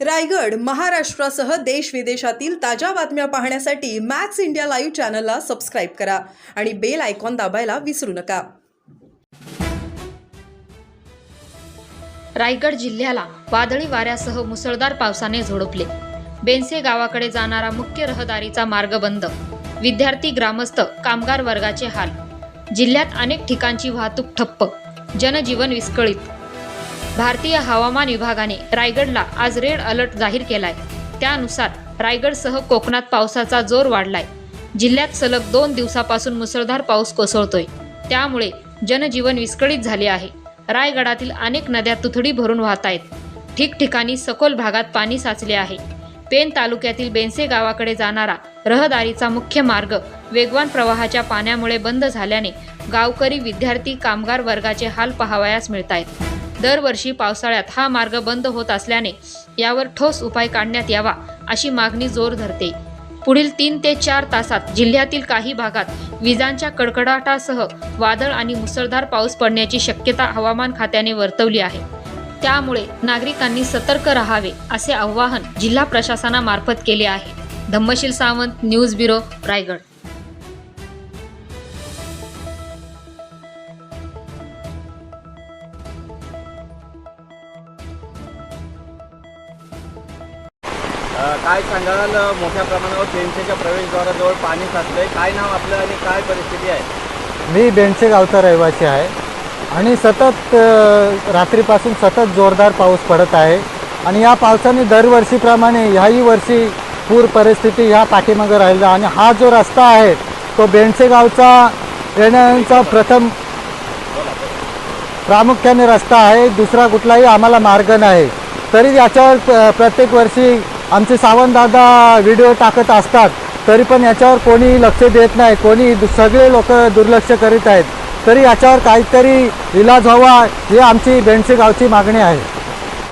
रायगड महाराष्ट्रासह देश विदेशातील ताज्या बातम्या पाहण्यासाठी मॅक्स इंडिया लाईव्ह चॅनलला सबस्क्राईब करा आणि बेल आयकॉन दाबायला विसरू नका. रायगड जिल्ह्याला वादळी वाऱ्यासह मुसळधार पावसाने झोडपले. बेनसे गावाकडे जाणारा मुख्य रहदारीचा मार्ग बंद. विद्यार्थी ग्रामस्थ कामगार वर्गाचे हाल. जिल्ह्यात अनेक ठिकाणची वाहतूक ठप्प. जनजीवन विस्कळीत. भारतीय हवामान विभागाने रायगडला आज रेड अलर्ट जाहीर केलाय. त्यानुसार रायगडसह कोकणात पावसाचा जोर वाढलाय. जिल्ह्यात सलग दोन दिवसापासून मुसळधार पाऊस कोसळतोय. त्यामुळे जनजीवन विस्कळीत झाले आहे. रायगडातील अनेक नद्या तुथडी भरून वाहत आहेत. ठिकठिकाणी सखोल भागात पाणी साचले आहे. पेन तालुक्यातील बेनसे गावाकडे जाणारा रहदारीचा मुख्य मार्ग वेगवान प्रवाहाच्या पाण्यामुळे बंद झाल्याने गावकरी विद्यार्थी कामगार वर्गाचे हाल पाहावयास मिळत आहेत दरवर्षी पावसाळ्यात हा मार्ग बंद होत असल्याने यावर ठोस उपाय काढण्यात यावा अशी मागणी जोर धरते. पुढील तीन ते चार तासात जिल्ह्यातील काही भागात विजांच्या कडकडाटासह वादळ आणि मुसळधार पाऊस पडण्याची शक्यता हवामान खात्याने वर्तवली आहे. त्यामुळे नागरिकांनी सतर्क राहावे असे आवाहन जिल्हा प्रशासनामार्फत केले आहे. Dhammasheel Sawant news bureau Raigad. काय सांगाल? मोठ्या प्रमाणावर बेंचेच्या प्रवेशद्वाराजवळ पाणी साचलंय. काय नाव आपलं आणि काय परिस्थिती आहे? मी बेंचे गावचा रहिवासी आहे आणि सतत रात्रीपासून सतत जोरदार पाऊस पडत आहे. आणि या पावसाने दरवर्षीप्रमाणे ह्याही वर्षी पूर परिस्थिती ह्या पाठीमागं राहिला आणि हा जो रस्ता आहे तो बेंडसे गावचा येण्याचा प्रथम प्रामुख्याने रस्ता आहे. दुसरा कुठलाही आम्हाला मार्ग नाही. तरी याच्यावर प्रत्येक वर्षी आमचे सावंतदादा व्हिडिओ टाकत असतात तरी पण याच्यावर कोणी लक्ष देत नाही कोणी दु- सगळे लोक दुर्लक्ष करीत आहेत. तरी याच्यावर काहीतरी इलाज व्हावा ही आमची बेंडसे गावची मागणी आहे.